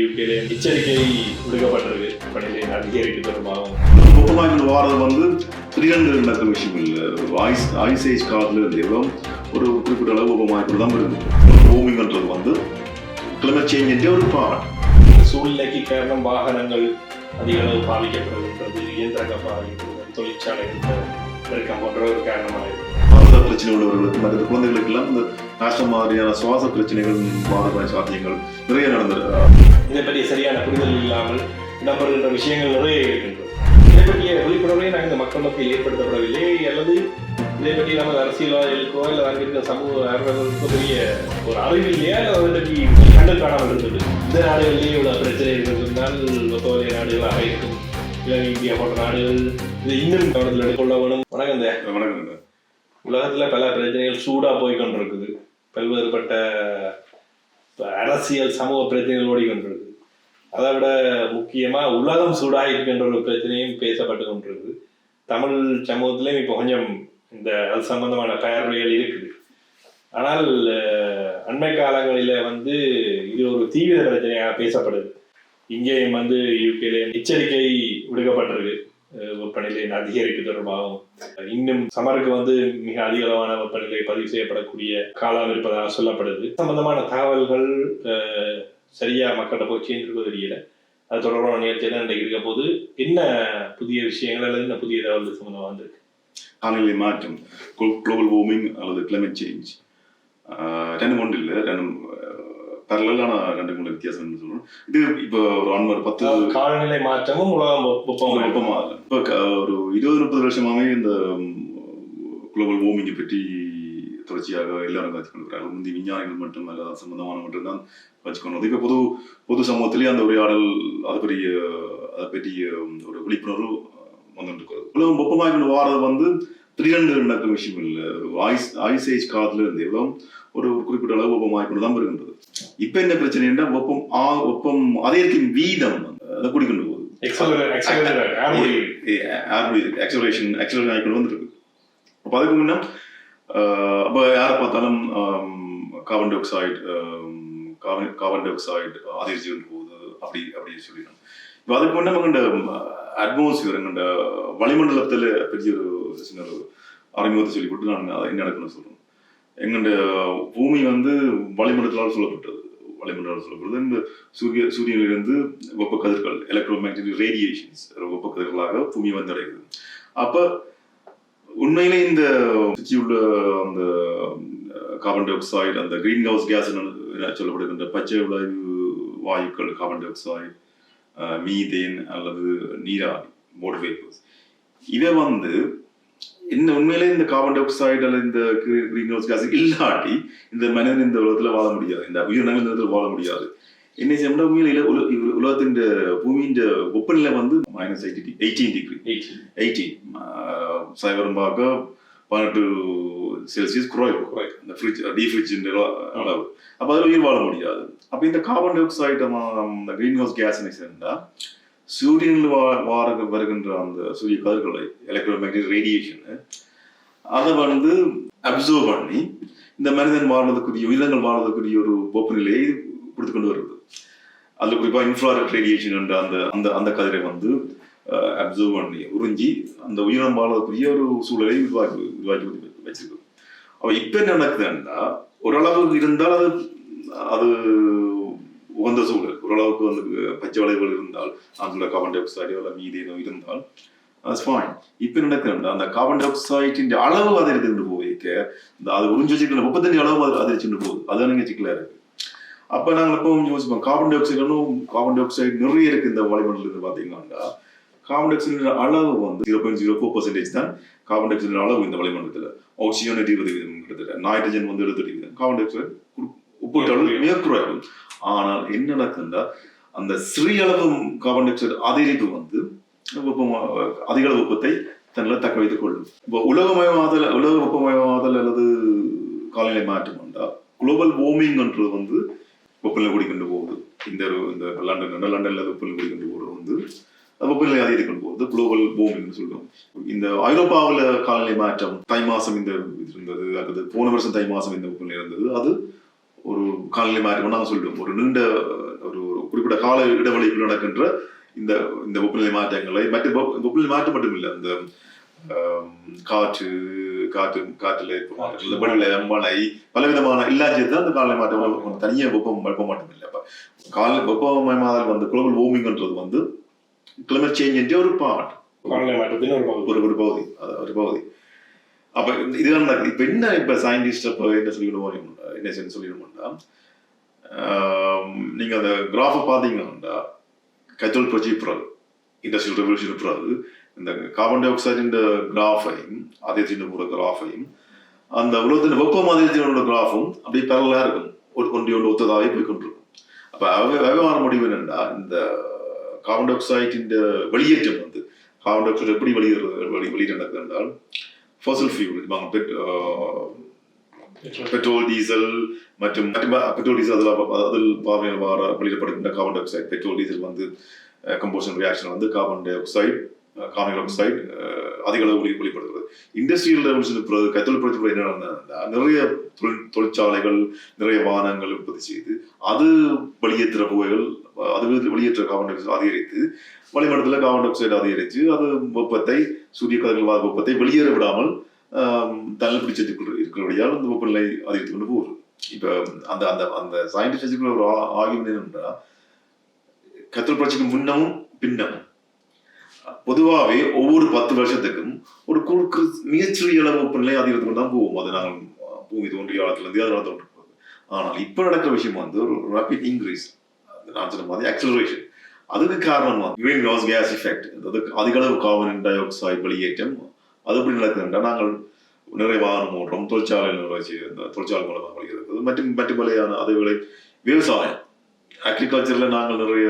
யூகேல எச்சரிக்கை விடுக்கப்பட்டிருக்கு. பணிகளை அதிகரிக்க தொடர்பாகவும் ஒப்பமாய்கள் வாரது வந்து திடீரென்று நடக்கிற விஷயம் இல்லை. ஐஸ் ஐஸ் ஏஜ் காலத்துல இருந்து எவ்வளோ ஒரு குறிப்பிட்ட அளவு ஒப்பமாய்கள் தான் இருக்கு. ஓமிங்ன்றது வந்து கிளைமேட் சேஞ்ச் ஒரு பார்ட் சூழ்நிலைக்கு காரணம் வாகனங்கள் அதிக அளவு பாதிக்கப்படுகின்றது. இயந்திரங்கள் பாதிக்கப்படுகிறது தொழிற்சாலைகள் பெருக்கம் போன்ற ஒரு காரணமாக இருக்கு சுவாச பிரச்சனை உள்ளவர்களுக்கு மற்ற குழந்தைகளுக்கு எல்லாம் இந்த நாஷ்டம் மாதிரியான சுவாச பிரச்சனைகள் மாறுபாடு சாத்தியங்கள் நிறைய நடந்தது இதை பற்றிய சரியான புரிதல் இல்லாமல் இடம்பெறுகின்ற விஷயங்கள் நிறைய இருக்கின்றது. இதை பற்றிய விழிப்புணர்வை நாங்கள் இந்த மக்கள் மத்தியில் ஏற்படுத்தப்படவில்லை. அல்லது இதை பற்றி நமது அரசியல்வாதிகளுக்கோ இல்லை அங்கே இருக்கிற சமூக ஆர்வலர்களுக்கோ பெரிய ஒரு அறிவு இல்லையா? இல்லை அதை பற்றி கண்டு காணாமல் இருந்தது. இந்த நாடுகளிலேயே இவ்வளோ பிரச்சனை இருந்தால் ஒத்துழைய நாடுகளாக இருக்கும். இல்லை இந்தியா போன்ற நாடுகள் இது இன்னும் கவனத்தில் எடுத்துக்கொள்ள வேணும் வணக்கம் வணக்கம் உலகத்துல பல பிரச்சனைகள் சூடா போய் கொண்டிருக்குது பல்வேறுபட்ட அரசியல் சமூக பிரச்சனைகள் ஓடிக்கொண்டிருக்கு அதை விட முக்கியமா உலகம் சூடாயிருக்கின்ற ஒரு பிரச்சனையும் பேசப்பட்டு கொண்டிருக்குது. தமிழ் சமூகத்திலையும் இப்போ கொஞ்சம் இந்த அது சம்பந்தமான பார்வைகள் இருக்குது. ஆனால் அண்மை காலங்களில வந்து இது ஒரு தீவிர பிரச்சனையாக பேசப்படுது. இங்கேயும் வந்து யூகேல எச்சரிக்கை விடுக்கப்பட்டிருக்கு. வெப்பநிலை அதிகரிப்பு தொடர்பாகவும் இன்னும் சமருக்கு வந்து மிக அதிக அளவான வெப்பநிலை பதிவு செய்யப்படக்கூடிய காலம் இருப்பதாக சொல்லப்படுது. சம்பந்தமான தகவல்கள் அஹ், சரியா மக்கள்கிட்ட போய் சேர்ந்துருக்க தெரியல. அது தொடர்பான நிகழ்ச்சி தான் இன்றைக்கு இருக்க போது என்ன புதிய விஷயங்கள் அல்லது என்ன புதிய தகவல் சம்பந்தமாக வந்திருக்கு? காலநிலை மாற்றம். குளோபல் வார்மிங் அல்லது கிளைமேட் சேஞ்ச் ரெண்டு ஒன்று இல்லை ரெண்டும் பரலான மூணு வித்தியாசம் சொல்லணும் இது இப்போ ஒரு ஒன் ஒரு பத்து காலநிலை மாற்றமும் உலகம் வெப்பம் இப்போ ஒரு இருபது முப்பது வருஷமாவே இந்த குளோபல் வார்மிங்கை பற்றி தொடர்ச்சியாக எல்லாரும் கற்றுக் கொண்டிருக்கிறார்கள் முந்தி விஞ்ஞானிகள் மட்டும் அல்ல சம்பந்தமான மட்டும்தான் வச்சுக்கணும் இப்போ பொது பொது சமூகத்திலேயே அந்த உரையாடல் அதை பற்றிய அதை பற்றிய ஒரு விழிப்புணர்வு வந்துட்டு இருக்கிறது உலகம் வெப்பமாக வாரது வந்து திடீரென்று நடக்கிற விஷயம் இல்லை. ஐஸ் ஐஸ் ஏஜ் காலத்துல இருந்து எவ்வளோ ஒரு ஒரு குறிப்பிட்ட அளவு வெப்பமாக தான் வருகின்றது. இப்போ என்ன பிரச்சனைன்னா வெப்பம் ஆ வெப்பம் அதிகரிக்கும் வீதம் அதை குடிக்கொண்டு போகுது ஆக்சலரேஷன் ஆக்சலரேஷன் ஆகிக்கொண்டு வந்துருக்கு. அப்போ அதுக்கு முன்ன அப்போ யாரை பார்த்தாலும் carbon dioxide carbon dioxide அதிர்ச்சி கொண்டு போகுது அப்படி அப்படி சொல்லிடணும் இப்போ அதுக்கு முன்ன எங்கண்ட அட்மாஸ்பியர் எங்கண்ட வளிமண்டலத்தில் பெரிய ஒரு சின்ன ஒரு அறிமுகத்தை சொல்லி கொடுத்து நான் என்ன நடக்கணும்னு சொல்றேன். எங்களுடைய பூமி வந்து வளிமண்டலத்தால் சொல்லப்பட்டது. வளிமண்டலம் சொல்லப்படுது. இந்த சூரிய சூரியனிலிருந்து வெப்ப கதிர்கள் எலக்ட்ரோ மேக்னெட்டிக் ரேடியேஷன்ஸ் வெப்ப கதிர்களாக பூமி வந்து அப்போ உண்மையிலே இந்த சுற்றி உள்ள அந்த கார்பன் டை ஆக்சைடு அந்த கிரீன் ஹவுஸ் கேஸ் சொல்லப்படுகின்ற பச்சை விளைவு வாயுக்கள் கார்பன் டை ஆக்சைடு மீதேன் அல்லது நீராவி மோட் வேப்பர்ஸ் இதை வந்து இந்த உண்மையிலே இந்த கார்பன் டை ஆக்சைடு அல்லது இந்த கிரீன் ஹவுஸ் கேஸ் இல்லாட்டி இந்த மனிதன் இந்த உலகத்துல வாழ முடியாது. இந்த உயிரினங்கள் இந்த உலகத்துல வாழ முடியாது. என்ன செய்யணும்னா உண்மையில உலகத்தின் பூமியின் வெப்பநிலை வந்து minus eighty eighteen degree eighteen சைவரம் பார்க்க பதினெட்டு செல்சியஸ் குறைவு இந்த ஃப்ரிட்ஜ் டீஃப்ரிட்ஜ் அளவு. அப்போ அதில் உயிர் வாழ முடியாது. அப்போ இந்த கார்பன் டை ஆக்சைடு இந்த கிரீன் ஹவுஸ் கேஸ் என்ன செய்யணும்னா சூரியனில் வா வார வருகின்ற அந்த சூரிய கதிர்களை எலக்ட்ரோ மேக்னெட்டிக் ரேடியேஷனு அதை வந்து அப்சர்வ் பண்ணி இந்த மனிதன் வாழ்றதுக்குரிய உயிரினங்கள் வாழ்றதுக்குரிய ஒரு வெப்பநிலையை கொடுத்து கொண்டு வருது அதில் குறிப்பாக இன்ஃப்ராரெட் ரேடியேஷன் என்ற அந்த அந்த அந்த கதிரை வந்து அப்சர்வ் பண்ணி உறிஞ்சி அந்த உயிரினம் வாழ்றதுக்குரிய ஒரு சூழலை உருவாக்கி உருவாக்கி வச்சிருக்கு. அப்போ இப்போ என்ன நடக்குதுன்னா ஓரளவு இருந்தால் அது அது உகந்த சூழல். ஓரளவுக்கு வந்து பச்சை வளைவுகள் இருந்தால் அதுல கார்பன் டை ஆக்சைடோ இல்லை மீதேனோ இருந்தால் இப்ப ஃபைன் என்ன அந்த கார்பன் டை ஆக்சைடின் அளவு அதிகரித்து போய்க்க இந்த அது உறிஞ்சு வச்சுக்கல முப்பத்தஞ்சு அளவு அது அதிகரிச்சுட்டு போகுது. அதுதான் நீங்க சிக்கலா இருக்கு. அப்ப நாங்க எப்பவும் யோசிப்போம் கார்பன் டை ஆக்சைடும் கார்பன் டை ஆக்சைடு நிறைய இருக்கு இந்த வளிமண்டலத்தில் பாத்தீங்கன்னா கார்பன் டை ஆக்சைடு அளவு வந்து zero point zero four percentage தான் கார்பன் டை ஆக்சைடு அளவு இந்த வளிமண்டலத்தில். ஆக்சிஜன் இருபது வீதம் கிட்டத்தட்ட. நைட்ரஜன் வந்து எழுபது வீதம். கார்பன் டை ஆக்சைடு ஒப்பிட்ட அளவு மிக குறைவு ஆனால் என்ன நடக்குதுன்னா அந்த சிறிய அளவு கார்பன் டை ஆக்சைடு அதிகரிப்பு வந்து அதிக அளவு வெப்பத்தை தன்னில் தக்க வைத்துக் கொள்ளும். இப்போ உலகமயமாதல் உலக வெப்பமயமாதல் அல்லது காலநிலை மாற்றம் என்றால் குளோபல் வார்மிங்ன்றது வந்து வெப்பநிலை குடிக்கொண்டு போகுது. இந்த இந்த லண்டன் லண்டன்ல வெப்பநிலை குடிக்கொண்டு போகிறது வந்து வெப்பநிலை அதிகரிக்கொண்டு போகுது. குளோபல் வார்மிங்னு சொல்றோம். இந்த ஐரோப்பாவில் காலநிலை மாற்றம் தை மாசம் இந்த இருந்தது அல்லது போன வருஷம் தை மாசம் இந்த வெப்பநிலை இருந்தது. அது ஒரு காலநிலை மாற்றம் நாங்கள் சொல்றோம் ஒரு நீண்ட ஒரு குறிப்பிட்ட கால இடைவெளிக்குள் நடக்கின்ற இந்த இந்த வெப்பநிலை மாற்றங்களை மற்ற வெப்ப- வெப்பநிலை மாற்றம் மட்டும் இல்லை அந்த ஆம், காற்று காற்று காற்றுல ஏற்படும் வெள்ளம் மழை பலவிதமான எல்லா சேர்த்து தான் அந்த காலநிலை மாற்றம் தனியாக வெப்பம் வெப்பம் மட்டும் இல்லை. கால வெப்பமயமாதல் வந்து குளோபல் வார்மிங்ன்றது வந்து கிளைமேட் சேஞ்ச் என்ற ஒரு பார்ட் காலநிலை மாற்றத்தின் ஒரு பகுதி. ஒரு ஒரு பகுதி. ஒரு பகுதி. அப்போ இதுதான் நடக்குது இப்போ என்ன இப்போ சயின்டிஸ்ட் இப்போ என்ன சொல்லிவிடுவோம் என்ன செய்ய சொல்லிடுவோம்னா நீங்கள் அந்த கிராஃபை பார்த்தீங்கன்னா கஜோல் புரட்சி பிறகு இண்டஸ்ட்ரியல் ரெவல்யூஷன் பிறகு இந்த கார்பன் டை ஆக்சைடின் கிராஃபையும் அதே சின்ன கிராஃபையும் அந்த உலகத்தின் வெப்பம் அதே கிராஃபும் அப்படியே பேரலா இருக்கும். ஒரு ஒன்றி ஒன்று ஒத்ததாகவே போய்கொண்டிருக்கும் அப்போ அப்ப விவகார முடிவு என்னென்னா இந்த கார்பன் டை ஆக்சைடின் வெளியேற்றம் வந்து கார்பன் டை ஆக்சைடு எப்படி வெளியேறது வெளி வெளியிட நடக்குது என்றால் இவங்க பெட் பெட்ரோல் டீசல் மற்றும் பெட்ரோல் டீசல் அதில் அதில் பார்வையில் வர வெளியிடப்படுகின்ற carbon dioxide petrol diesel வந்து கம்போசன் ரியாக்ஷன் வந்து carbon dioxide carbon oxide அதிக அளவு வெளி வெளிப்படுகிறது. இண்டஸ்ட்ரியல் ரெவல்யூஷன் பிறகு கத்தோல் புரட்சி பிறகு என்ன நடந்ததுன்னா நிறைய தொழில் தொழிற்சாலைகள் நிறைய வாகனங்கள் உற்பத்தி செய்து அது வெளியேற்றுற புகைகள் அது விதத்தில் வெளியேற்ற கார்பன் டை ஆக்சைடு அதிகரித்து வளிமண்டலத்தில் கார்பன் டை ஆக்சைடு அதிகரித்து அது வெப்பத்தை சூரிய கதிர்கள் வாத வெப்பத்தை வெளியேற விடாமல் தள்ளி பிடிச்சதுக்குள்ள இருக்கிறபடியால் அந்த வெப்பநிலை அதிகரித்து கொண்டு போகுது. இப்ப அந்த அந்த அந்த சயின்டிஸ்டுக்குள்ள ஒரு ஆ- ஆகியம் என்னன்னா கத்தல் புரட்சிக்கு முன்னமும் பின்னமும் பொதுவாகவே ஒவ்வொரு பத்து வருஷத்துக்கும் ஒரு குறுக்கு மிகச்சிறிய அளவு வெப்பநிலை அதிகரித்து கொண்டு தான் போகும். அது நாங்கள் பூமி தோன்றிய காலத்திலிருந்து அதனால தோன்றும் ஆனால் இப்போ நடக்கிற விஷயம் வந்து ஒரு ரேபிட் இன்க்ரீஸ் நான் சொன்ன மாதிரி அக்சலரேஷன் அதுக்கு காரணம் கிரீன் ஹவுஸ் கேஸ் எஃபெக்ட் அதாவது அதிகளவு கார்பன் டை ஆக்சைடு வெளியேற்றம். அது எப்படி நடக்குதுன்றா நாங்கள் நிறைய வாகனம் ஓட்டுறோம் தொழிற்சாலைகள் இந்த தொழிற்சாலை மூலமாக வருகிறது மற்றும் மற்ற பலையான அதுகளை விவசாயம் அக்ரிகல்ச்சர்ல நாங்கள் நிறைய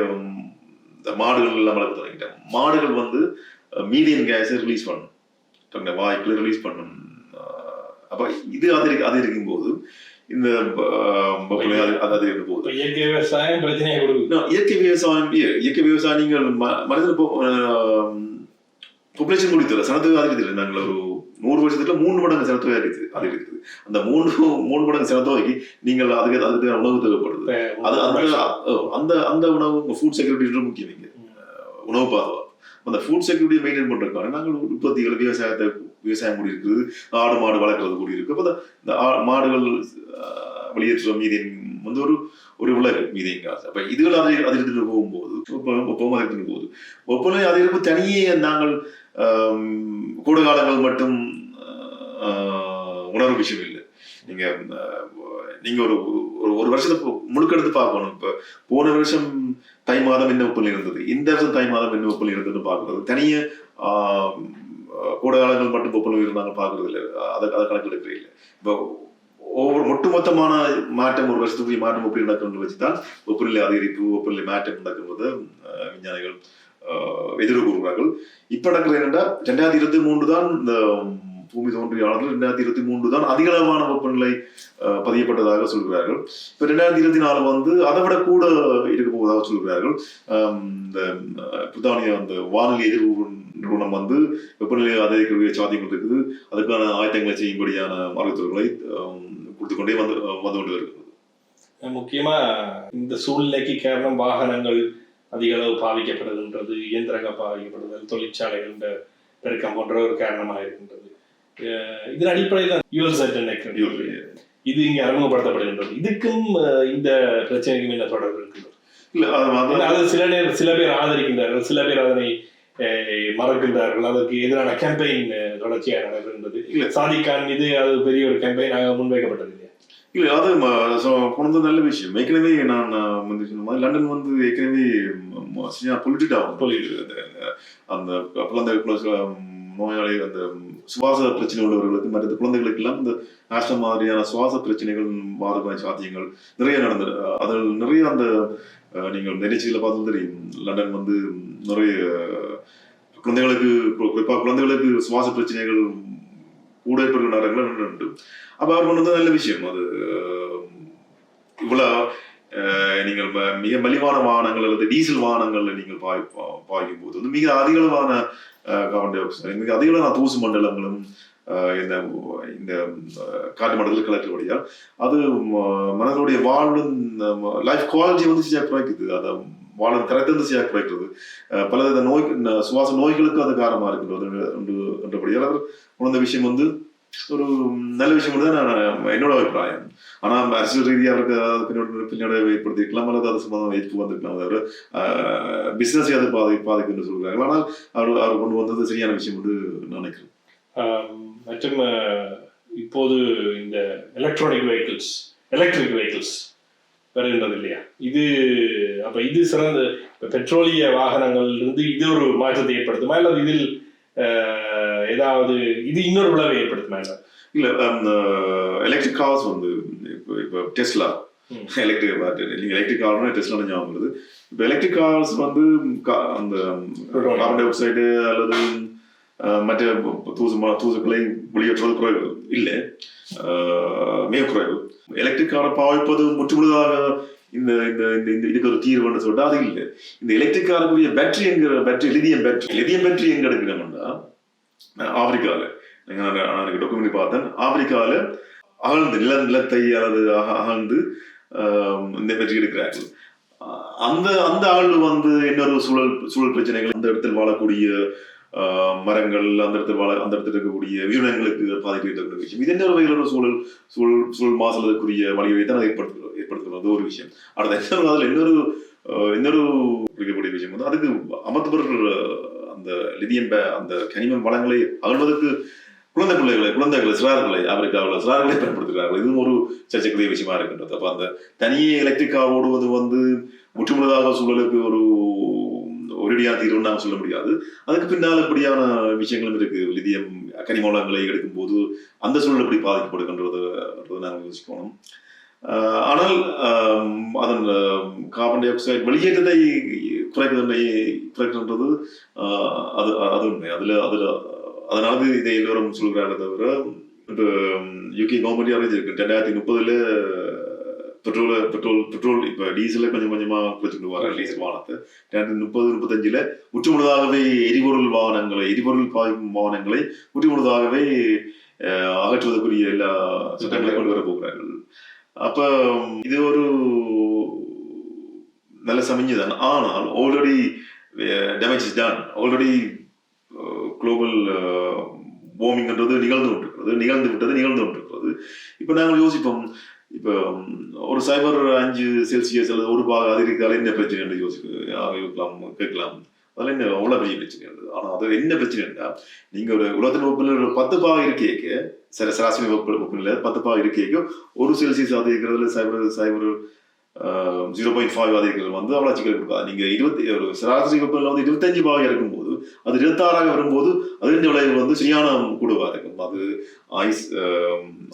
இந்த மாடுகள் எல்லாம் வளர்க்க தொடங்கிட்டோம். மாடுகள் வந்து மீடியம் கேஸை ரிலீஸ் பண்ணும். வாய்க்குள்ள ரிலீஸ் பண்ணும். அப்போ அப்ப இது அது அதிகரிக்கும் போது இந்த அஹ், வெப்பநிலை அது அது அதிகரிக்கும் போது இப்ப இயற்கை விவசாயம் பிரச்சனையை கொடுக்குது. No, இயற்கை விவசாயம் இய- இயற்கை விவசாயம் நீங்கள் ம- மனிதன் பாப்புலேஷன் முடித்தல சனத்தொகை அதிகரித்தல நாங்கள் ஒரு நூறு வருஷத்துல மூணு மடங்கு சனத்தொகை அதிகரித்து அதிகரிக்குது அந்த மூணு மூணு மடங்கு சனத்தொகைக்கு நீங்கள் அதுக்கு அதுக்கு உணவு தேவைப்படுது. அது அந்த அந்த அந்த உணவு ஃபுட் செக்யூரிட்டி முக்கியம் நீங்க உணவு பாதுகாப்பு. அந்த ஃபுட் செக்யூரிட்டி மெயின்டைன் பண்றதுக்காக நாங்கள் உற்பத்திகள் விவசாயத்தை விவசாயம் கூடி இருக்குது ஆடு மாடு வளர்க்கறது கூடி இருக்கு அப்ப இந்த- ஆ- மாடுகள் அஹ், வெளியேற்ற வந்து ஒரு ஒரு உலக மீதின் காசு. அப்ப இதுகள் அதை அதிர்ந்து போகும்போது வெப்பம் அதிர்ந்து போகுது. வெப்பநிலை அதிகரிப்பு தனியே நாங்கள் கூட காலங்கள் மட்டும் உணர்வு விஷயம் இல்லை. நீங்க நீங்க ஒரு ஒரு ஒரு வருஷத்தை முழுக்கெடுத்து பார்க்கணும். இப்ப போன வருஷம் தை மாதம் என்ன வெப்பநிலை இருந்தது? இந்த வருஷம் தை மாதம் என்ன வெப்பநிலை இருந்ததுன்னு பார்க்கறது. தனியே கோடை காலங்கள் மட்டும் வெப்பநிலை இருந்தாங்க பார்க்கறது இல்லை அதை அதை கணக்கு எடுக்கிறது இல்லை. இப்போ ஒவ்வொரு ஒட்டுமொத்தமான மாற்றம் ஒரு வருஷத்துக்குரிய மாற்றம் எப்படி வச்சு வச்சுதான் ஒப்புநிலை அதிகரிப்பு ஒப்புநிலை மாற்றம் நடக்கும்போது விஞ்ஞானிகள் ஆஹ், எதிர்வு கூறுகிறார்கள் இப்ப நடக்கிறது என்னென்னா ரெண்டாயிரத்தி இருபத்தி மூன்று தான் இந்த பூமி தோன்றிய ஆளுநர் ரெண்டாயிரத்தி இருபத்தி மூன்று தான் அதிகளவான வெப்பநிலை பதியப்பட்டதாக சொல்கிறார்கள். இப்ப ரெண்டாயிரத்தி இருபத்தி நாலு வந்து அதை விட கூட இருக்க போவதாக சொல்கிறார்கள். இந்த பிரித்தானிய அந்த வானிலை எதிர்வு நிறுவனம் வந்து வெப்பநிலை அதிகரிக்கக்கூடிய சாத்தியங்கள் இருக்குது அதுக்கான ஆயத்தங்களை செய்யும்படியான அறிவுறுத்தல்களை கொடுத்துக்கொண்டே கொடுத்து கொண்டே வந்து வந்து கொண்டு வருகிறது. முக்கியமா இந்த சூழ்நிலைக்கு காரணம் வாகனங்கள் அதிக அளவு பாவிக்கப்படுகின்றது இயந்திரங்கள் பாவிக்கப்படுதல் தொழிற்சாலைகள் பெருக்கம் போன்ற ஒரு காரணமாக இருக்கின்றது. இதன் அடிப்படையில் யூஎல் செட் இது இங்க அறிமுகப்படுத்தப்படுகின்றது. இதுக்கும் இந்த பிரச்சனைக்கும் என்ன தொடர்பு இருக்கின்றது இல்ல அது சில நேரம் சில பேர் ஆதரிக்கின்றார்கள் சில பேர் அதனை மறக்கின்றார்கள். அதற்கு எதிரான கேம்பெயின் தொடர்ச்சியாக நடைபெறுகின்றது. இல்ல. சாதிக்கான் மீது அது பெரிய ஒரு கேம்பெயினாக முன்வைக்கப்பட்டது இல்லையா? இல்ல அது போனது நல்ல விஷயம். ஏற்கனவே நான் வந்து சொன்ன மாதிரி லண்டன் வந்து ஏற்கனவே பொலிட்டிட் ஆகும். அந்த- அந்த குழந்தை, உம், நோயாளி அந்த சுவாச பிரச்சனை உள்ளவர்களுக்கு மற்ற குழந்தைகளுக்கு எல்லாம் இந்த ஆஸ்டம் மாதிரியான சுவாச பிரச்சனைகள் மாறுபாடு சாத்தியங்கள் நிறைய நடந்தது. அதில் நிறைய அந்த நீங்கள் நிகழ்ச்சிகளை பார்த்து தெரியும். லண்டன் வந்து நிறைய குழந்தைகளுக்கு குறிப்பாக குழந்தைகளுக்கு சுவாச பிரச்சனைகள் கூட ஏற்படுகிற நேரங்கள் உண்டு அப்ப அவர் கொண்டு நல்ல விஷயம் அது. அஹ், இவ்வளவு அஹ், நீங்கள் ம- மிக மலிவான வாகனங்கள் அல்லது டீசல் வாகனங்கள்ல நீங்கள் பாய் பாய்க்கும் போது வந்து மிக அதிகளவான கார்பன் டை ஆக்சைடு மிக அதிகளவான தூசு மண்டலங்களும் இந்த இந்த காற்று மண்டலத்தில் கலக்கிறபடியால் அது ம- மனிதனுடைய வாழ்வின் லைஃப் குவாலிட்டி வந்து சரியாக குறைக்குது அதை வாழும் தரத்தந்திசையாக குறைக்கிறது பல வித நோய் சுவாச நோய்களுக்கு அது காரணமாக இருக்கின்றது. என்று- என்றபடியால் அவர் உணர்ந்த விஷயம் வந்து ஒரு நல்ல விஷயம் தான் நான் என்னோட அபிப்பிராயம் ஆனா அரசியல் ரீதியா அவருக்கு அதாவது பின்னோட பின்னோட ஏற்படுத்திருக்கலாம் அல்லது அது சம்பந்தம் எதிர்ப்பு வந்திருக்கலாம் அவர் பிசினஸ் அது பாதி பாதிக்கும் என்று சொல்கிறார்கள் ஆனால் அவர் அவர் கொண்டு வந்தது சரியான விஷயம் என்று நான் நினைக்கிறேன் மற்றும் இப்போது இந்த எலக்ட்ரானிக் வெஹிக்கிள்ஸ் எலக்ட்ரிக் வெஹிக்கிள்ஸ் வருகின்றது இல்லையா இது அப்ப இது சிறந்த பெட்ரோலிய வாகனங்கள் இருந்து இது ஒரு மாற்றத்தை ஏற்படுத்துமா அல்லது இதில் அஹ், ஏதாவது இது இன்னொரு விளைவை ஏற்படுத்துமா என்ன? இல்ல எலக்ட்ரிக் கார்ஸ் வந்து இப்போ இப்போ டெஸ்லா. எலக்ட்ரிக் நீங்க எலக்ட்ரிக் கார்னா டெஸ்லா ஞாபகம் வருது இப்போ எலக்ட்ரிக் கார்ஸ் வந்து அந்த. கார்பன் டை ஆக்சைடு அல்லது அஹ், மற்ற தூசு தூசுக்களை வெளியேற்றுவது குறைவு இல்லை அஹ், மிக குறைவு எலக்ட்ரிக் காரை பாவிப்பது முற்றுமுழுதாக இந்த இந்த இந்த இதுக்கு ஒரு தீர்வுன்னு சொல்லிட்டு அது இல்லை இந்த எலக்ட்ரிக் காருக்குரிய பேட்டரி எங்க battery lithium battery lithium battery எங்க எடுக்கிறோம்னா ஆப்பிரிக்கால. நான் எனக்கு டாக்குமெண்ட் பார்த்தேன். ஆப்பிரிக்கால அகழ்ந்து நில நிலத்தை அல்லது அகழ்ந்து இந்த வெற்றி எடுக்கிறார்கள். அந்த அந்த ஆள் வந்து இன்னொரு சூழல் சூழல் பிரச்சனைகள் அந்த இடத்தில் வாழக்கூடிய மரங்கள் அந்த இடத்தில் வாழ அந்த இடத்துல இருக்கக்கூடிய உயிரினங்களுக்கு பாதிப்பு ஏற்படுத்த விஷயம். இது என்ன வகையில் ஒரு சூழல் சூழல் சூழல் மாசலுக்குரிய வழியை தான் அது ஏற்படுத்துகிறது ஏற்படுத்துகிறது? ஒரு விஷயம். அடுத்த இன்னொரு அதில் இன்னொரு இன்னொரு இருக்கக்கூடிய விஷயம் வந்து அதுக்கு அமர்த்தப்பட்ட அந்த லிதியம் அந்த கனிமம் வளங்களை அகழ்வதற்கு குழந்தை பிள்ளைகளை குழந்தைகளை சிறார்களை ஆப்பிரிக்காவில் சிறார்களை பயன்படுத்துகிறார்கள். இதுவும் ஒரு சர்ச்சைக்குரிய விஷயமா இருக்கின்றது. அப்போ அந்த தனியே எலக்ட்ரிக் கார் ஓடுவது வந்து முற்றுமுழுதாக சூழலுக்கு ஒரு ஒரேடியாக தீர்வுன்னு நாங்கள் சொல்ல முடியாது. அதுக்கு பின்னால் இப்படியான விஷயங்களும் இருக்கு. லிதியம் கனிமூலங்களை எடுக்கும் போது அந்த சூழல் எப்படி பாதிக்கப்படுகின்றது நாங்கள் யோசிக்கணும். ஆனால் அதன் கார்பன் டை ஆக்சைடு வெளியேற்றத்தை குறைக்கிறது குறைக்கின்றது அது அது உண்மை. அதில் அதில் அதனால இதை எல்லோரும் சொல்கிறார்கள் தவிர இப்போ யூகே கவர்மெண்ட் அறிஞ்சிருக்கு ரெண்டாயிரத்தி முப்பதுல பெட்ரோல் பெட்ரோல் பெட்ரோல் இப்போ டீசலை கொஞ்சம் கொஞ்சமாக குறைச்சிட்டு வர டீசல் வாகனத்தை. ரெண்டாயிரத்தி முப்பது முப்பத்தஞ்சில் முற்றுமுழுதாகவே எரிபொருள் வாகனங்களை எரிபொருள் பாய்க்கும் வாகனங்களை முற்றுமுழுதாகவே அகற்றுவதற்குரிய எல்லா சட்டங்களை கொண்டு வர போகிறார்கள். அப்ப இது ஒரு நல்ல சமிஞ்சை தான் ஆனால் already damage is done already global வார்மிங்ன்றது நிகழ்ந்து கொண்டிருக்கிறது. நிகழ்ந்து விட்டது நிகழ்ந்து கொண்டிருக்கிறது. இப்போ நாங்கள் யோசிப்போம். இப்போ ஒரு சைபர் அஞ்சு செல்சியஸ் அல்லது ஒரு பாக அதிகரித்தாலே என்ன பிரச்சனை என்று யோசிக்கலாம் கேட்கலாம். அதில் என்ன அவ்வளோ பெரிய பிரச்சனை இருக்குது ஆனால் அது என்ன பிரச்சனைன்னா நீங்க ஒரு உலகத்தின் வெப்பநிலை ஒரு பத்து பாக இருக்கேக்க சில சராசரி வெப்ப வெப்பநிலை பத்து பாக இருக்கேக்க ஒரு செல்சியஸ் அதிகரிக்கிறதுல சைபர் சைபர் ஜீரோ பாயிண்ட் ஃபைவ் அதிகரிக்கிறது வந்து அவ்வளோ சிக்கல் கொடுக்காது. நீங்க இருபத்தி ஒரு சராசரி வெப்பநிலை வந்து இருபத்தஞ்சு பாக இருக்கும்போது அது இருபத்தாறாக வரும்போது அதன் விளைவு வந்து சரியான கூடுவா இருக்கும் அது ஐஸ்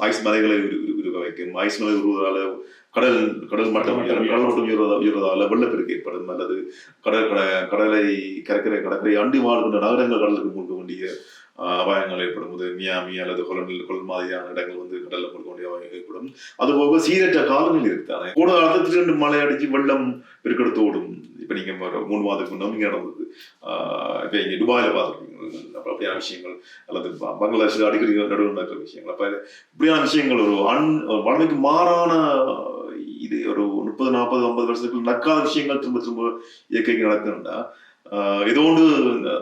ஐஸ் மலைகளை உரு- உருவ வைக்கும் ஐஸ் மலை உருவதால கடல் கடல் மட்டம். கடல் மட்டம் உயர்வதா- உயர்வதால வெள்ளப்பெருக்கு ஏற்படும். அல்லது கடல் கட- கடலை கடற்கரை கடற்கரை அண்டி வாழ்கின்ற நகரங்கள் கடலுக்கு மூழ்க வேண்டிய அபாயங்கள் ஏற்படும். போது மியாமி அல்லது கொலனில் கொல் மாதிரியான இடங்கள் வந்து கடல்ல மூழ்க வேண்டிய அபாயம் ஏற்படும். அதுபோக சீரற்ற காலநிலை இருக்குதானே கூட அர்த்தத்தில் ரெண்டு மழை அடிச்சு வெள்ளம் பெருக்கெடுத்து ஓடும் இப்ப நீங்க ஒரு மூணு மாதத்துக்கு முன்ன இங்க நடந்தது. இப்ப இங்க துபாயில பார்த்துருக்கீங்க. அப்ப அப்படியான விஷயங்கள் அல்லது பங்களாதேஷ்ல அடிக்கடி நடுவில் நடக்கிற விஷயங்கள். அப்ப இப்படியான விஷயங்கள் ஒரு அன் ஒரு வளமைக்கு மாறான இது ஒரு முப்பது நாற்பது ஐம்பது வருஷத்துக்குள்ள நடக்காத விஷயங்கள் திரும்ப திரும்ப இயற்கைக்கு நடக்குதுன்னா ஏதோ ஒன்று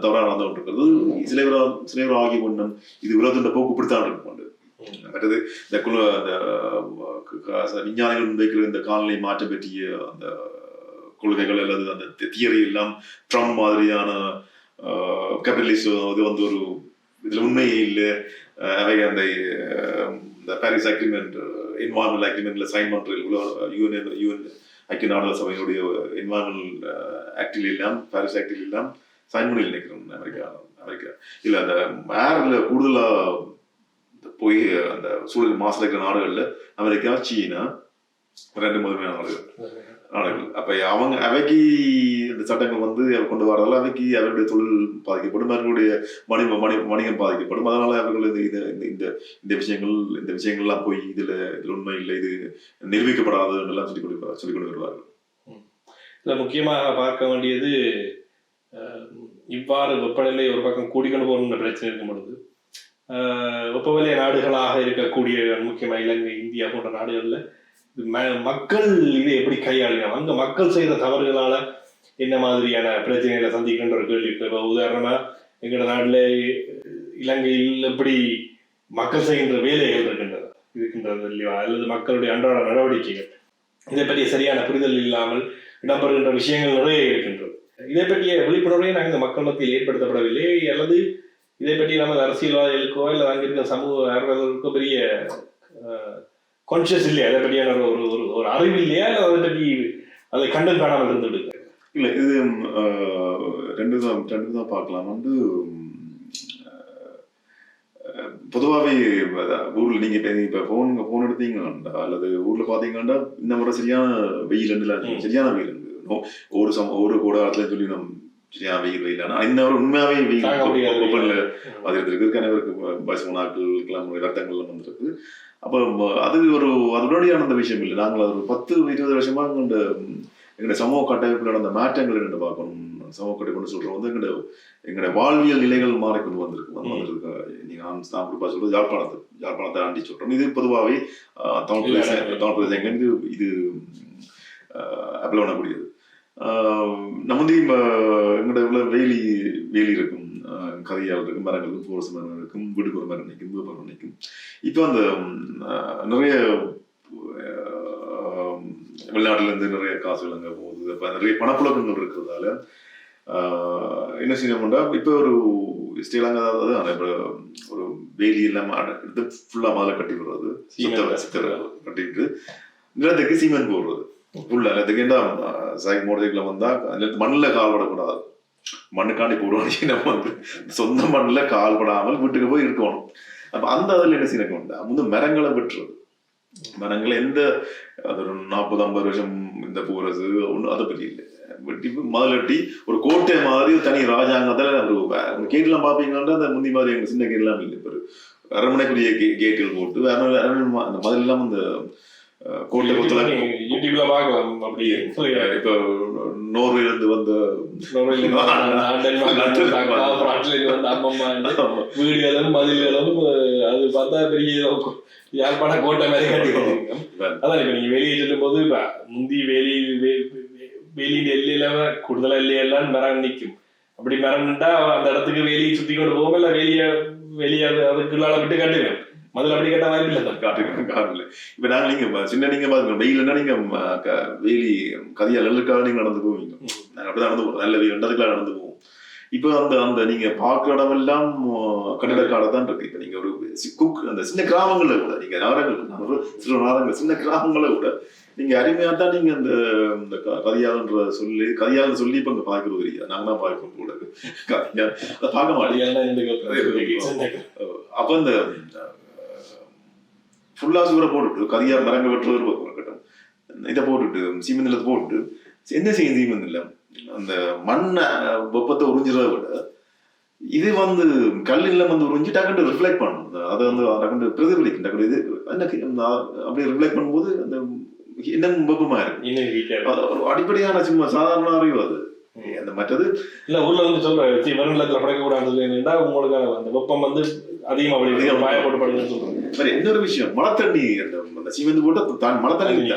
தவறாக நடந்து கொண்டிருக்கிறது. சிலைவரா சிலைவரா ஆகி ஒன்றும் இது உலகத்தின் போக்கு இப்படித்தான் இருக்கும் மற்றது இந்த குழு அந்த விஞ்ஞானிகள் முன்வைக்கிற இந்த காலநிலை மாற்றம் பற்றிய அந்த கொள்கைகள் அல்லது அந்த தியரி எல்லாம் ட்ரம்ப் மாதிரியான கேபிட்டலிஸ்ட் இது வந்து ஒரு இதுல உண்மையே இல்லை. அவை அந்த இந்த பாரிஸ் அக்ரிமெண்ட் என்வாரன்மெண்ட் அக்ரிமெண்ட்ல சைன் பண்றது யூஎன் யூஎன் ஐக்கிய நாடுகள் சபையினுடைய uh, என்வாரன்மெண்ட் ஆக்டில் uh, எல்லாம் பாரிஸ் ஆக்டில் எல்லாம் சைன் பண்ணி நினைக்கிறோம் அமெரிக்கா அமெரிக்கா. இல்ல அந்த ஏர்ல கூடுதலா போய் அந்த சூழல் மாசுல இருக்கிற நாடுகள்ல அமெரிக்கா சீனா ரெண்டு முதன்மையான நாடுகள். அப்ப அவங்க அவைக்கு இந்த சட்டங்கள் வந்து கொண்டு வரதால அவைக்கு அவருடைய தொழில் பாதிக்கப்படும் அவர்களுடைய மணி மணி வணிகம் பாதிக்கப்படும். அதனால அவர்கள் இது இது- இந்த இந்த இந்த விஷயங்கள் இந்த விஷயங்கள்லாம் போய் இதுல இதுல உண்மை இல்லை இது நிரூபிக்கப்படாது எல்லாம் சொல்லி கொண்டு சொல்லிக் கொண்டு வருவார்கள் இதுல முக்கியமாக பார்க்க வேண்டியது இவ்வாறு வெப்பநிலை ஒரு பக்கம் கூடிக்கொண்டு போகணும்னு பிரச்சனை இருக்கும் பொழுது வெப்பநிலை நாடுகளாக இருக்கக்கூடிய முக்கியமாக இலங்கை இந்தியா போன்ற நாடுகளில் மக்கள் இதை எப்படி கையாளினாங்க அங்க மக்கள் செய்த தவறுகளால என்ன மாதிரியான பிரச்சனைகளை சந்திக்கின்ற ஒரு கேள்வி. இப்போ உதாரணமா எங்களோட நாட்டில் இலங்கையில் எப்படி மக்கள் செய்கின்ற வேலைகள் இருக்கின்றது இருக்கின்றது இல்லையா? அல்லது மக்களுடைய அன்றாட நடவடிக்கைகள். இதை பற்றிய சரியான புரிதல் இல்லாமல் இடம்பெறுகின்ற விஷயங்கள் நிறைய இருக்கின்றது. இதை பற்றிய விழிப்புணர்வை நாங்கள் மக்கள் மத்தியில் ஏற்படுத்தப்படவில்லை. அல்லது இதை பற்றி நமது அரசியல்வாதிகளுக்கோ இல்லை அங்கே சமூக ஆர்வலர்களுக்கோ பெரிய கான்சியஸ் இல்லையா? அதை பற்றியான ஒரு ஒரு ஒரு- அறிவு இல்லையா? இல்லை அதை பற்றி அதை கண்டும் காணாமல் இருந்துடுங்க இல்ல இது ரெண்டு தான் ரெண்டு தான் பார்க்கலாம். வந்து அதான் ஊர்ல நீங்க இப்ப இப்ப போன் போன் எடுத்தீங்கன்னா அல்லது ஊர்ல பாத்தீங்கன்னா இந்த முறை சரியான வெயில் ம். சரியான வெயில் ஒரு சம ஒரு கூடாரத்துல சொல்லி நம்ம சரியான வெயில் ஆனா இந்த உண்மையாவே வெயில் ஓப்பன்ல வெயில். அது இருந்திருக்கு கணவருக்கு வயசு நாட்களுக்கெல்லாம் ரத்தங்கள்லாம் வந்திருக்கு. அப்போ அது ஒரு அதனுடையான அந்த விஷயம் இல்லை. நாங்கள் ஒரு பத்து இருபது வருஷமா இந்த எங்களுடைய சமூக கட்டமைப்பில் நடந்த மாற்றங்கள் என்னென்னு பார்க்கணும். சமூக கட்டமைப்பு சொல்றோம் வந்து எங்களுடைய எங்களுடைய வாழ்வியல் நிலைகள் மாறிக்கொண்டு வந்திருக்கு. வந்திருக்கு. நீங்க நான் நான் குறிப்பா சொல்றது யாழ்ப்பாணத்தை யாழ்ப்பாணத்தை ஆண்டி சொல்றோம். இது பொதுவாகவே தமிழ். தமிழ் பிரதேசம் இது இது அப்ளை பண்ணக்கூடியது நம்ம வந்து எங்களோட உள்ள வேலி வேலி இருக்கும். கதையால் இருக்கும் மரங்கள் போரச மரம் இருக்கும் வீடுக்கு ஒரு மரம் நிற்கும் மரம் நிற்கும். இப்போ அந்த நிறைய ஆஹ், வெளிநாட்டுல இருந்து நிறைய காசுகள் அங்க போகுது. அப்ப நிறைய பணப்புழக்கங்கள் இருக்கிறதால என்ன செய்யணும்னா இப்போ ஒரு ஸ்ரீலங்கா அதாவது அந்த இப்ப ஒரு வேலி எல்லாம் அட- எடுத்து ஃபுல்லா முதல்ல கட்டி விடுறது. சித்திர கட்டிட்டு நிலத்துக்கு சீமெண்ட் போடுறது. புல்ல நிலத்துக்கு என்ன சைக் மோட்டர்ல வந்தா நிலத்து மண்ணில் கால் படக்கூடாது மண்ணுக்காண்டி போடுவாங்க நம்ம சொந்த மண்ணில் கால்படாமல் வீட்டுக்கு போய் இருக்கணும். அப்ப அந்த அதில் என்ன செய்யணும் வந்து மரங்களை விட்டுறது. மரங்களை எந்த அது ஒரு நாற்பது ஐம்பது வருஷம் இந்த போறது ஒன்றும் அதை பற்றி இல்லை. வெட்டி முதலட்டி ஒரு கோட்டை மாதிரி ஒரு தனி ராஜாங்கத்தில் ஒரு கேட்லாம் பார்ப்பீங்கன்னா அந்த முந்தி மாதிரி எங்க சின்ன கேட்லாம் இல்லை. இப்போ அரண்மனைக்குரிய கே கேட்டுகள் போட்டு அரண்மனை அரண்மனை அந்த மதில் எல்லாம் அந்த யூடியூப்ல பார்க்கலாம் அப்படி இப்போ நோர்வேல இருந்து வந்த வந்த அம்மம்மா வீடுகளும் மதில்களும் அது பார்த்தா பெரிய யாழ்ப்பாண கோட்டை மாதிரி கட்டி வச்சிருக்கோம். அதான் இப்ப நீங்க வெளியே சொல்லும் போது இப்ப முந்தி வேலி வே- வே- வேலியின் எல்லையில கூடுதலா எல்லையெல்லாம் மரம் நிக்கும். அப்படி மரம் நின்றா அந்த இடத்துக்கு வேலியை சுத்தி கொண்டு போகும் இல்ல வெளிய வெளியே அது அதுக்குள்ளால விட்டு கட்டுவேன் முதல்ல அப்படி கட்ட வாய்ப்பு இல்லை காட்டுக்கு காரணம். இப்ப நாங்க நீங்க ம- சின்ன நீங்க பாருங்க வெயில்னா நீங்க ம, க- வேலி கதியா நெல்லுக்காக நீங்க நடந்து போவீங்க. நாங்க அப்படிதான் நடந்து போவோம் நல்ல வெயில் நடந்து போவோம். இப்போ அந்த அந்த நீங்க பார்க்குற இடமெல்லாம் கட்டிடக்காட தான் இருக்கு. இப்ப நீங்க ஒரு குக் அந்த சின்ன கிராமங்கள்ல கூட நீங்க நகரங்கள் ஒரு சில நகரங்கள் சின்ன கிராமங்கள்ல கூட நீங்க அருமையா தான் நீங்க அந்த இந்த கதியாளன்ற சொல்லி கதியாளன் சொல்லி இப்ப இங்க பாக்குறது இல்லையா நாங்க தான் பார்க்கணும் கூட. கதியா அதை பார்க்க மாட்டேன் இந்த அப்ப அந்த ஃபுல்லா சுவரை போட்டுட்டு கதியா மரங்க வெட்டுறது ஒரு இருக்கட்டும். இதை போட்டுட்டு சீமெந்தில் போட்டுட்டு என்ன செய்யும் சீமெந்தில் அந்த மண்ணை வெப்பத்தை உறிஞ்சுறத விட இது வந்து கல்லில் வந்து உறிஞ்சி டக்குன்னு ரிஃப்ளெக்ட் பண்ணும். அதை வந்து டக்குன்னு பிரதிபலிக்கும். டக்குனு இது என்ன அந்த அப்படி ரிஃப்ளெக்ட் பண்ணும்போது அந்த இன்னும் வெப்பமா இருக்கும். அடிப்படையான சும்மா சாதாரண அறிவு அது. அந்த மற்றது இல்ல ஊர்ல வந்து சொல்றேன் சி வருணத்துல படைக்க கூடாது என்னடா உங்களுக்கு அந்த வெப்பம் வந்து அதிகமா அதிகமா. பாய போட்டு படுங்கன்னு சொல்றாங்க. இன்னொரு விஷயம். மழை தண்ணி அந்த சீமெந்து போட்டு தான் மழை தண்ணி.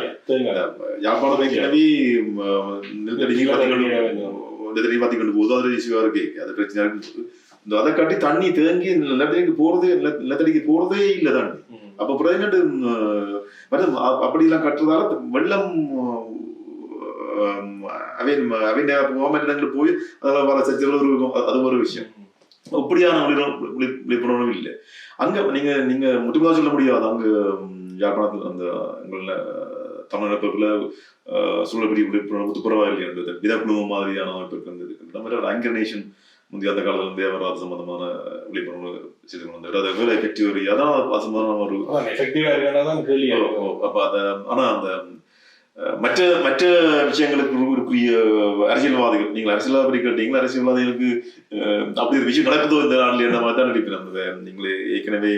யாழ்ப்பாணம் ஏற்கனவே நிலத்தடி நிலத்தடி பாத்தி கொண்டு போகுது. அது இஷ்யூவா இருக்கு. அது பிரச்சனை இந்த அதை கட்டி தண்ணி தேங்கி நிலத்தடிக்கு போறதே நில- நிலத்தடிக்கு போறதே இல்ல தண்ணி. அப்ப மற்ற அப்படி எல்லாம் கட்டுறதால வெள்ளம் அவன் அவன் கவர்மெண்ட் இடங்களுக்கு போய் அதெல்லாம் வர சச்சரவு இருக்கும் அது ஒரு விஷயம். அப்படியான விழிப்புணர்வு விழி- விழிப்புணர்வு இல்லை. அங்க நீங்க நீங்க முற்றுமுதா சொல்ல முடியாது. அங்க யாழ்ப்பாணத்துல அந்த எங்கள தமிழ்நாட்டுல சூழல்படி விழிப்புணர்வு துப்புரவா இல்லையா வித குழுமம் மாதிரியான அமைப்பு இருக்கின்றது இந்த மாதிரி ஒரு ஆங்கர் நேஷன் முந்தைய அந்த காலத்துல இருந்தே அவர் அது சம்பந்தமான விழிப்புணர்வு செய்து கொண்டு வந்தார். அது வேலை எஃபெக்டிவ் அதான் அது சம்பந்தமான ஒரு அப்ப அத ஆனா அந்த மற்ற மற்ற விஷயங்களுக்கு அரசியல்வாதிகள் நீங்கள் அரசியல்வாதி கேட்டீங்களா அரசியல்வாதிகளுக்கு அப்படி ஒரு விஷயம் நடக்குதோ இந்த நாட்டில் என்ன மாதிரி தான் அந்த நீங்களே ஏற்கனவே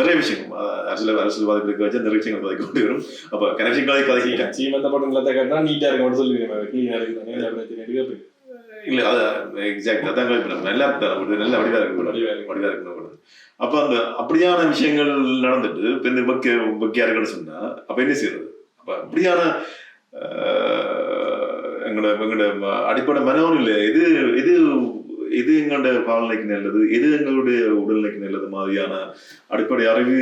நிறைய விஷயம் அரசியல் அரசியல்வாதிகளுக்கு வச்சா நிறைய விஷயங்கள் கதைக்க கொண்டு வரும். அப்ப கனெக்ஷன்களை கதைக்கிட்டேன் சீமந்த படம் நிலத்தை கட்டினா நீட்டா இருக்க மட்டும் சொல்லுவீங்க. இல்ல அது எக்ஸாக்ட் அதான் கழிப்பு நல்லா இருக்கணும் நல்ல வடிவா இருக்கக்கூடாது வடிவா இருக்கணும். வடிவா இருக்கக்கூடாது அப்ப அந்த அப்படியான விஷயங்கள் நடந்துட்டு இப்ப இந்த பக்க பக்கியா இருக்குன்னு சொன்னா அப்ப என்ன செய்யறது? அப்படியான எங்களோட எங்களோட அடிப்படை மனம் இல்லை. எது எது எது எங்களோட கால்நிலைக்கு நல்லது எது எங்களுடைய உடல்நிலைக்கு நல்லது மாதிரியான அடிப்படை அறிவு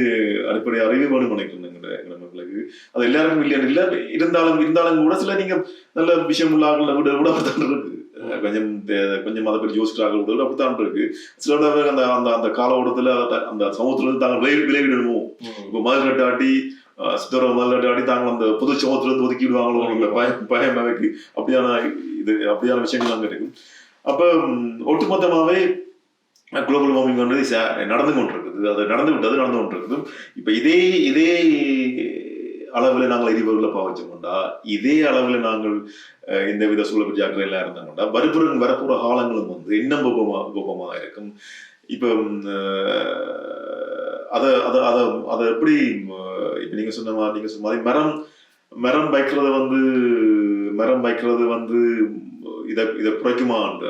அடிப்படை அறிவு வேணும் நினைக்கிறேன் எங்களோட எங்களோட மக்களுக்கு. அது எல்லாருக்கும் இல்லையான்னு இல்லை இருந்தாலும் இருந்தாலும் கூட சில நீங்க நல்ல விஷயம் உள்ளார்கள் விட விட அப்படித்தான் இருக்கு. கொஞ்சம் கொஞ்சம் அதை பற்றி யோசிக்கிறார்கள் விட அப்படித்தான் இருக்கு. சில அந்த அந்த அந்த காலகட்டத்துல அந்த- சமூகத்துல இருந்து தாங்க விளைவிடணுமோ இப்போ மதில் கட்டாட்டி மதில் கட்டாட்டி தாங்க அந்த புது சமூகத்துல இருந்து ஒதுக்கி விடுவாங்களோ அந்த பயம் பயம் அவைக்கு அப்படியான இது அப்படியான விஷயங்கள் அங்க இருக்கு அப்ப ம், ஒட்டுமொத்தமாவே குளோபல் வார்மிங் வந்து ச- நடந்து கொண்டிருக்குது அது நடந்து விட்டது நடந்து கொண்டிருக்குது இப்ப இதே இதே அளவில் நாங்கள் எரிபொருளை பாவிச்சோம்டா இதே அளவில் நாங்கள் இந்த வித சூழல் ஜாக்கிரதை எல்லாம் இருந்தாங்கடா வரப்புற வரப்புற காலங்களும் வந்து இன்னும் கோபமா கோபமா இருக்கும் இப்போ அத அத அத அதை எப்படி இப்போ நீங்க சொன்ன மாதிரி நீங்கள் சொன்ன மாதிரி மரம் மரம் வைக்கிறது வந்து மரம் வைக்கிறது வந்து இதை இதை குறைக்குமாண்டு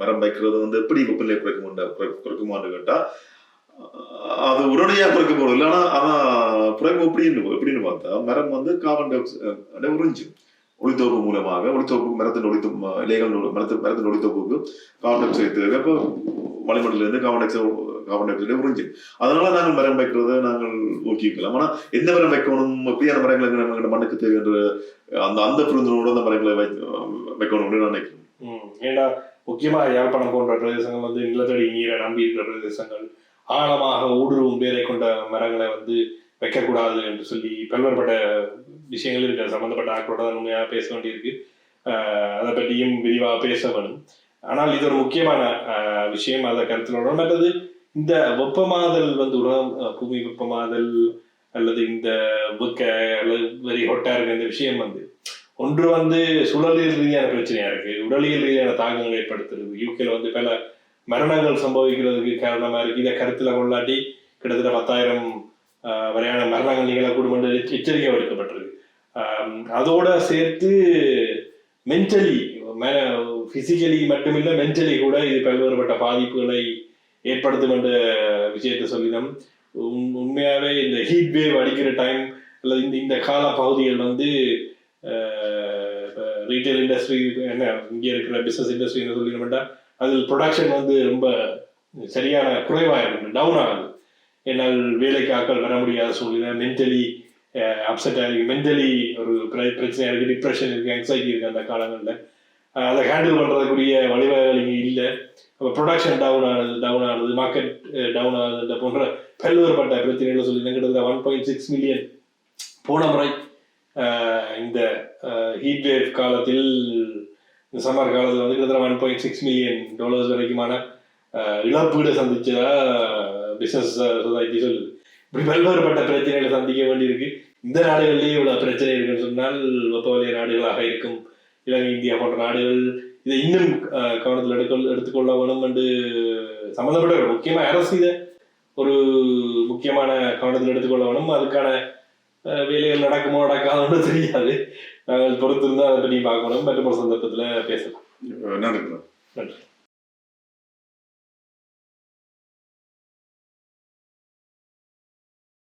மரம் வைக்கிறது வந்து எப்படி வெப்பநிலை குறைக்குமாண்டு குறைக்குமான்னு கேட்டால் அது உடனடியாக குறைக்க போகிறது இல்லை. ஆனா குறைக்கும் எப்படின்னு எப்படின்னு பார்த்தா மரம் வந்து கார்பன் டை ஆக்சைடு உறிஞ்சும். ஒளித்தோப்பு மூலமாக ஒளித்தோப்பு மரத்தின் ஒளித்தோப்பு இலைகள் மரத்து மரத்தின் ஒளித்தோப்புக்கு கார்பன் டை ஆக்சைடு தேவை. அப்போ மலைமண்டலிருந்து கார்பன் டை ஆக்சைடு கார்பன் டை உறிஞ்சு அதனால நாங்கள் மரம் வைக்கிறதை நாங்கள் ஊக்குவிக்கலாம். ஆனா எந்த மரம் வைக்கணும்? எப்படியான மரங்களை நம்ம மண்ணுக்கு தேவைன்ற அந்த அந்த புரிந்துணர்வோட அந்த மரங்களை வை வைக்கணும்னு நான் நினைக்கிறேன். ஏன்னா முக்கியமா யாழ்ப்பாணம் போன்ற பிரதேசங்கள் வந்து நிலத்தடி நீரை நம்பி இருக்கிற பிரதேசங்கள் ஆழமாக ஊடுருவும் பேரை கொண்ட மரங்களை வந்து வைக்கக்கூடாது என்று சொல்லி பல்வேறுபட்ட விஷயங்கள் இருக்கு சம்மந்தப்பட்ட சம்பந்தப்பட்ட ஆக்களோட தான் உண்மையாக பேச வேண்டியிருக்கு. அதை பற்றியும் விரிவாக பேச வேணும். ஆனால் இது ஒரு முக்கியமான விஷயம். அதை கருத்தில் விடணும் மற்றது இந்த வெப்பமாதல் வந்து உலகம் பூமி வெப்பமாதல் அல்லது இந்த வெக்க அல்லது வெறி ஹொட்டா இருக்க இந்த விஷயம் வந்து ஒன்று வந்து சுழலியல் ரீதியான பிரச்சனையா இருக்கு. உடலியல் ரீதியான தாக்கங்கள் ஏற்படுத்துறது. யூகேல வந்து பல மரணங்கள் சம்பவிக்கிறதுக்கு காரணமா இருக்கு. இதை கருத்துல கொள்ளாட்டி கிட்டத்தட்ட பத்தாயிரம் வரையான மரணங்கள் நிகழக்கூடும் என்று எச்சரிக்கை விடுக்கப்பட்டிருக்கு அதோட சேர்த்து மென்டலி பிசிக்கலி மட்டுமில்லை மென்டலி கூட இது பல்வேறுபட்ட பாதிப்புகளை ஏற்படுத்தும் என்ற விஷயத்தை சொல்லினோம். உண்- உண்மையாவே இந்த ஹீட் வேவ் அடிக்கிற டைம் அல்லது இந்த இந்த கால பகுதிகள் வந்து ரீட்டைல் இண்டஸ்ட்ரி என்ன இங்கே இருக்கிற பிஸ்னஸ் இண்டஸ்ட்ரின்னு சொல்லினோம்னா அதில் ப்ரொடக்ஷன் வந்து ரொம்ப சரியான குறைவாக இருக்கு டவுன் ஆகுது. என்னால் வேலைக்கு ஆட்கள் வர முடியாத சூழ்நிலை மென்டலி அப்செட்டாக இருக்கு மென்டலி ஒரு பிரச்சனையாக இருக்குது டிப்ரெஷன் இருக்குது anxiety இருக்குது அந்த காலங்களில். அதை ஹேண்டில் பண்ணுறதுக்குரிய வழிவகைகள் இங்கே இல்லை. அப்போ ப்ரொடக்ஷன் டவுன் ஆகுது டவுன் ஆகுது மார்க்கெட் டவுன் ஆகுது இந்த போன்ற பல்வேறுபட்ட பிரச்சனைகளை சொல்லி கிட்டத்தட்ட ஒன் பாயிண்ட் சிக்ஸ் மில்லியன் போன முறை இந்த ஹீட் வேவ் காலத்தில் இந்த சம்மர் காலத்தில் வந்து கிட்டத்தட்ட one point six million dollars வரைக்குமான ah, இழப்பீடு சந்திச்சதா பிசினஸ் சொசைட்டி சொல்லுது. இப்படி பல்வேறுபட்ட பிரச்சனைகளை சந்திக்க வேண்டியிருக்கு. இந்த நாடுகளிலேயே இவ்வளோ பிரச்சனை இருக்குன்னு சொன்னால் வெப்பவலய நாடுகளாக இருக்கும். இலங்கை இந்தியா போன்ற நாடுகள் இதை இன்னும் கவனத்தில் எடுக்க எடுத்துக்கொள்ள வேணும் என்று சம்பந்தப்பட்ட முக்கியமா அரசு இதை ஒரு முக்கியமான கவனத்தில் எடுத்துக்கொள்ள வேணும். அதுக்கான வேலைகள் நடக்குமோ நடக்காதோ தெரியாது. நாங்கள் பொறுத்திருந்தா அதை பற்றி பார்க்கணும். மற்றும் ஒரு சந்தர்ப்பத்தில் பேசலாம். நன்றி. நன்றி.